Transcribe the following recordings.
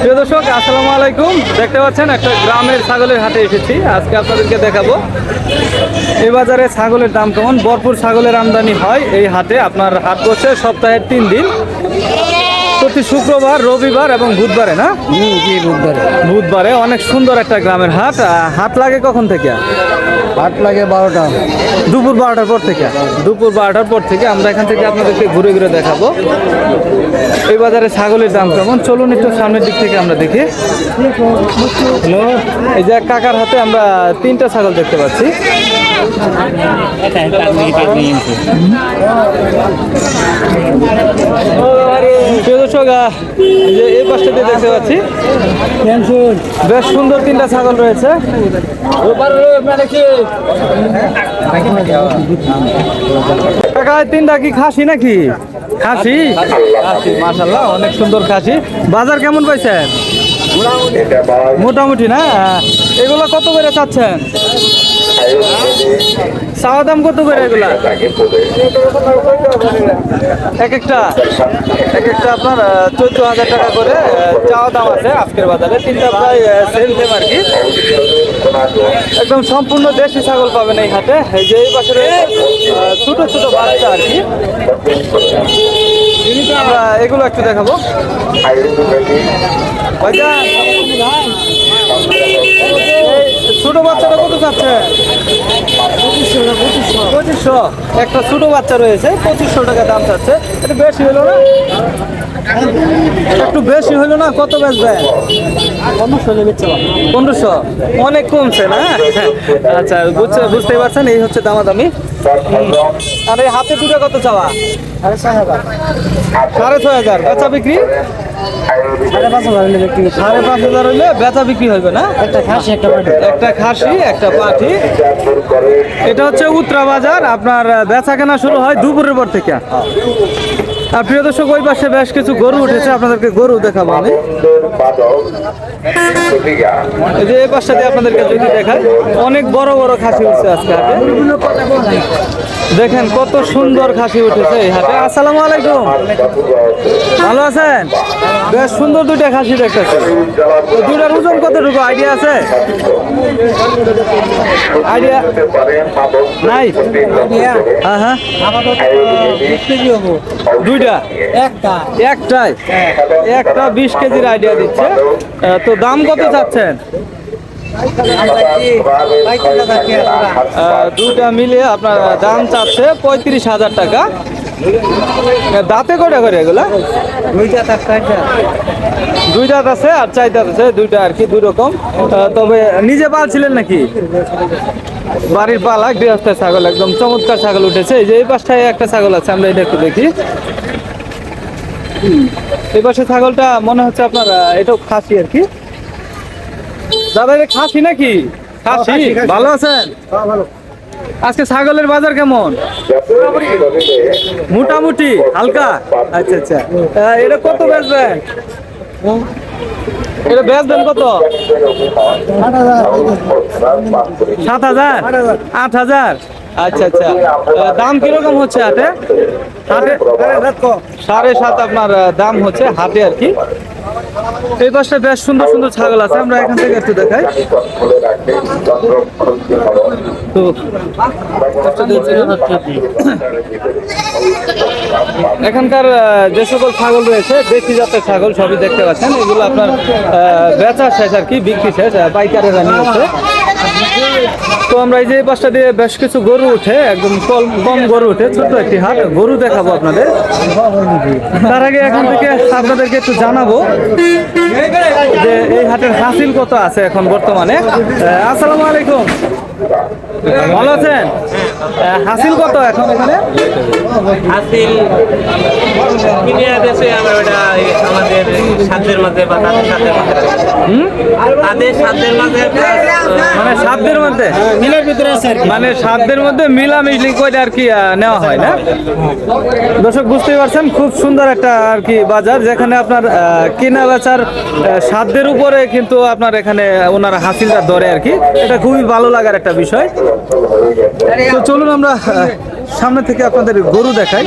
প্রিয় দর্শক আসসালামু আলাইকুম। দেখতে পাচ্ছেন একটা গ্রামের ছাগলের হাটে এসেছি। আজকে আপনাদেরকে দেখাবো এই বাজারে ছাগলের দাম কেমন? ভরপুর ছাগলের আমদানি হয় এই হাটে। আপনার হাট বসে সপ্তাহের তিন দিন। প্রতি শুক্রবার রবিবার এবং বুধবারে না? বুধবারে। বুধবারে অনেক সুন্দর একটা গ্রামের হাট। হাট লাগে কখন থেকে? হাট লাগে বারোটা। দুপুর বারোটার পর থেকে? দুপুর বারোটার পর থেকে আমরা এখান থেকে আপনাদেরকে ঘুরে ঘুরে দেখাবো। এই বাজারে ছাগলের দাম কেমন? চলুন একটু সামনের দিক থেকে আমরা দেখি। হ্যালো এই যে এক কাকার হাতে আমরা তিনটা ছাগল দেখতে পাচ্ছি। প্রিয় দর্শক এই যে এই পাশটাতে দেখতে পাচ্ছি। বেশ সুন্দর তিনটা ছাগল রয়েছে। তিনটা কি খাসি নাকি? খাসি? খাসি মাশাল্লাহ অনেক সুন্দর খাসি। বাজার কেমন পাইছেন? মোটামুটি না? এগুলো কত করে চাচ্ছেন? চাওয়া দাম কত করে এগুলা? এক একটা? এক একটা আপনার চোদ্দ হাজার টাকা করে চাওয়া দাম আছে আজকের বাজারে। তিনটা প্রায় সেল সেম আর কি। একদম সম্পূর্ণ দেশি ছাগল পাবেন এই হাটে। এই যে এই পাশে ছোট ছোট বাচ্চা আর কি। আমরা এগুলো একটু দেখাবো। ভাইজান, ছোট বাচ্চাটা কত চাচ্ছে? পঁচিশশো। একটা ছোট বাচ্চা রয়েছে পঁচিশশো টাকা দাম চাচ্ছে। এটা বেশি হলো না? একটু বেশি হলো না? কত বেচবেন পনেরোশো অনেক কমছে না? আচ্ছা বুঝতে বুঝতেই পারছেন এই হচ্ছে দামাদামি। আর এই হাতে দুটো কত চাওয়া? সাড়ে ছয় হাজার। বেচা বিক্রি? সাড়ে পাঁচ হাজার হইলে বেচা বিক্রি হবে না? একটা খাসি একটা পাটি। একটা খাসি একটা পাঠি এটা হচ্ছে উত্তরা বাজার। আপনার বেচা কেনা শুরু হয় দুপুরের পর থেকে। আর প্রিয় দর্শক ওই পাশে বেশ কিছু গরু উঠেছে আপনাদেরকে গরু দেখাবো আমি। এই যে এই পাশটা দিয়ে আপনাদেরকে যদি দেখাই অনেক বড় বড় খাসি উঠছে আজকে হাটে। দেখেন কত সুন্দর খাসি উঠেছে এই হাটে। আসসালামু আলাইকুম। ভালো আছেন? বেশ সুন্দর দুইটা খাসি দেখতেছি। দুইটার ওজন কতটুকু? আইডিয়া আছে? আইডিয়া নাই? হ্যাঁ হ্যাঁ দুইটা? একটা একটাই? একটা বিশ কেজির আইডিয়া দিচ্ছে। তো দাম কত চাচ্ছেন? দুইটা মিলে আপনার দাম চাচ্ছে পঁয়ত্রিশ হাজার টাকা। দাঁতে কটা করে এগুলা? দুইটা একটা দুই দাঁত আছে আর চার দাঁত আছে দুইটা আর কি দুই রকম। তবে নিজে পালছিলেন নাকি? বাড়ির পালা গৃহস্থের ছাগল একদম চমৎকার ছাগল উঠেছে। এই যে এই পাশটায় একটা ছাগল আছে আমরা এটা একটু দেখি। এই পাশে ছাগলটা মনে হচ্ছে আপনার এটাও খাসি আর কি। দাদা এটা খাসি নাকি? খাসি? ভালো আছেন? আজকে ছাগলের বাজার কেমন? মোটামুটি হালকা? আচ্ছা আচ্ছা। এটা কত বেচবেন? এটা বেচবেন কত? সাত হাজার? আট হাজার? আচ্ছা আচ্ছা। দাম কীরকম হচ্ছে হাটে? সাড়ে সাত আপনার দাম হচ্ছে হাটে আর কি। এই পাশে বেশ সুন্দর সুন্দর ছাগল আছে, আমরা এখান থেকে একটু দেখাই। তো এখানকার যে সকল ছাগল রয়েছে, দেশি জাতের ছাগল সবই দেখতে পাচ্ছেন। এগুলো আপনার বেচা শেষ আর কি, বিক্রি শেষ পাইকারেরা নিয়েছে তো আমরা এই যে পাশটা দিয়ে বেশ কিছু গরু উঠে, একদম কম কম গরু উঠে, ছোট্ট একটি হাট, গরু দেখাবো আপনাদের। তার আগে এখন থেকে আপনাদেরকে একটু জানাব যে এই হাটের হাসিল কত আছে এখন বর্তমানে। আসসালামু আলাইকুম। ভালো আছেন? হাসিল কত এখন এখানে? হাসিল কিনে দেশে আমরা ওটা আমাদের সাধ্যের মধ্যে বা তাদের সাধ্যের মধ্যে তাদের সাধ্যের মাঝে plus, মানে সাধ্যের মধ্যে? মিলের ভিতরে আছে আর কি। মানে সাধ্যের মধ্যে মিলামিশলি করে আর কি নেওয়া হয় না? দর্শক বুঝতেই পারছেন খুব সুন্দর একটা আর কি বাজার যেখানে আপনার কেনা বেচার সাধ্যের উপরে কিন্তু আপনার এখানে ওনারা হাসিলটা ধরে আর কি। এটা খুবই ভালো লাগার একটা বিষয়। তো চলুন আমরা সামনে থেকে আপনাদের গরু দেখাই।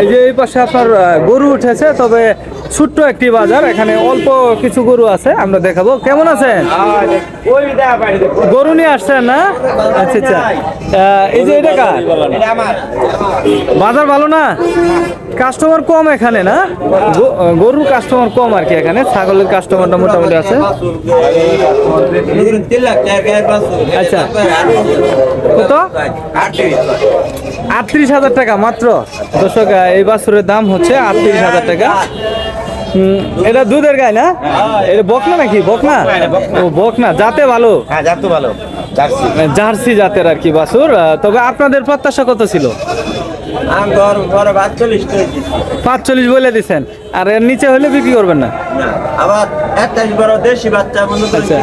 এই যে এই পাশে আপনার গরু উঠেছে, তবে ছোট্ট একটি বাজার, এখানে অল্প কিছু গরু আছে, আমরা দেখাবো। কেমন আছেন? গরু নিয়ে আসছেন না? আচ্ছা আচ্ছা। এই যে এটা কার? বাজার ভালো না? কাস্টমার কম এখানে না? গরুর কাস্টমার কম আর কি এখানে, ছাগলের কাস্টমারটা মোটামুটি আছে। আচ্ছা। কত? আটত্রিশ হাজার টাকা মাত্র। দর্শক এই বাছুরের দাম হচ্ছে আটত্রিশ হাজার টাকা। এটা দুধের গায়ে না? এটা বকনা নাকি? বকনা? ও বকনা যাতে ভালো? হ্যাঁ যাক তো ভালো। জার্সি। জার্সি জাতের আর কি আহ, তবে আপনাদের প্রত্যাশা কত ছিল? পাঁচচল্লিশ বলে দিচ্ছেন আর এর নিচে হলে বিক্রি করবেন না? আবার একটা বড় দেশি বাচ্চা মনে আচ্ছা।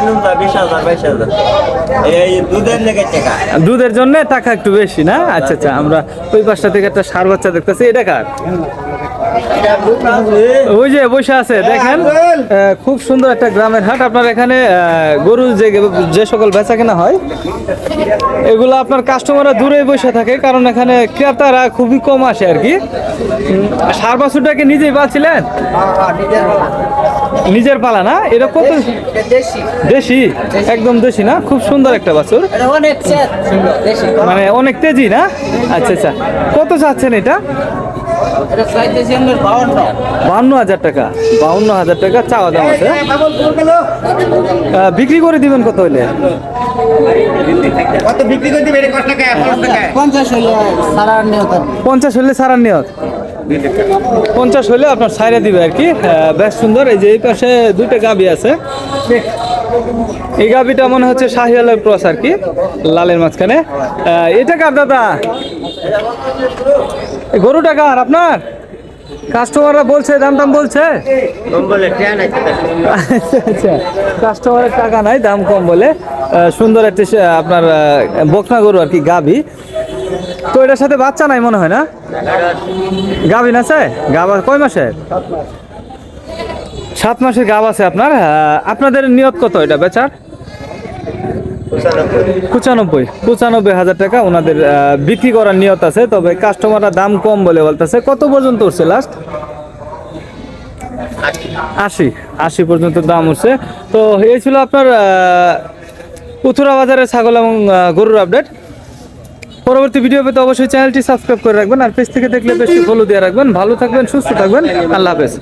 এই দুধের লেগে টাকা। দুধের জন্য টাকা একটু বেশি না? আচ্ছা আচ্ছা আমরা ওই পাশটা থেকে একটা সার বাচ্চা দেখতেছি। এটা কার? ওই যে বসে আছে দেখেন খুব সুন্দর একটা গ্রামের হাট। আপনার এখানে গরু যে যে সকল বেচা কেনা হয় এগুলো আপনার কাস্টমাররা দূরে বসে থাকে কারণ এখানে ক্রেতারা খুবই কম আসে আর কি। সার বাছুরটাকে নিজেই পাচ্ছিলেন নিজের পালা না? এটা কত? দেশি। একদম দেশি না? খুব সুন্দর একটা বাছুর। মানে অনেক তেজি না? আচ্ছা আচ্ছা। কত চাচ্ছেন এটা? এটা চাইতেছি আপনার 52 বাউন্ন। হাজার টাকা। বাউন্ন হাজার টাকা চাওয়া দাম আছে। বিক্রি করে দিবেন কত হইলে? পঞ্চাশ হইলে সারা নিয়ত। পঞ্চাশ হইলে সারার নিয়ত। পঞ্চাশ হইলে আপনার সাইরে দিবে আর কি। বেশ সুন্দর। এই যে এই পাশে দুইটা গাবি আছে। এই গাবিটা মনে হচ্ছে শাহিয়ালের ক্রস আর কি লালের মাঝখানে। এটা কার দাদা? গরুটা কার? আপনার? কাস্টমাররা বলছে দাম দাম বলছে? আছে। আচ্ছা আচ্ছা। কাস্টমারের টাকা নাই দাম কম বলে। সুন্দর একটি আপনার বকনা গরু আর কি গাবি তো এটার সাথে বাচ্চা নাই মনে হয় না? গাভিন আছে? গাব কয় মাসের? সাত মাসের গাব আছে আপনার। আপনাদের নিয়ত কত এটা বেচার? পঁচানব্বই। পঁচানব্বই হাজার টাকা ওনাদের বিক্রি করার নিয়ত আছে, তবে কাস্টমাররা দাম কম বলে বলতেছে। কত পর্যন্ত উঠছে লাস্ট আশি। আশি পর্যন্ত দাম উঠছে। তো এই ছিল আপনার উথুরা বাজারের ছাগল এবং গরুর আপডেট পরবর্তী ভিডিও পেতে অবশ্যই চ্যানেলটি সাবস্ক্রাইব করে রাখবেন, আর পেজ থেকে দেখলে বেশি ফলো দিয়ে রাখবেন। ভালো থাকবেন, সুস্থ থাকবেন। আল্লাহ হাফেজ।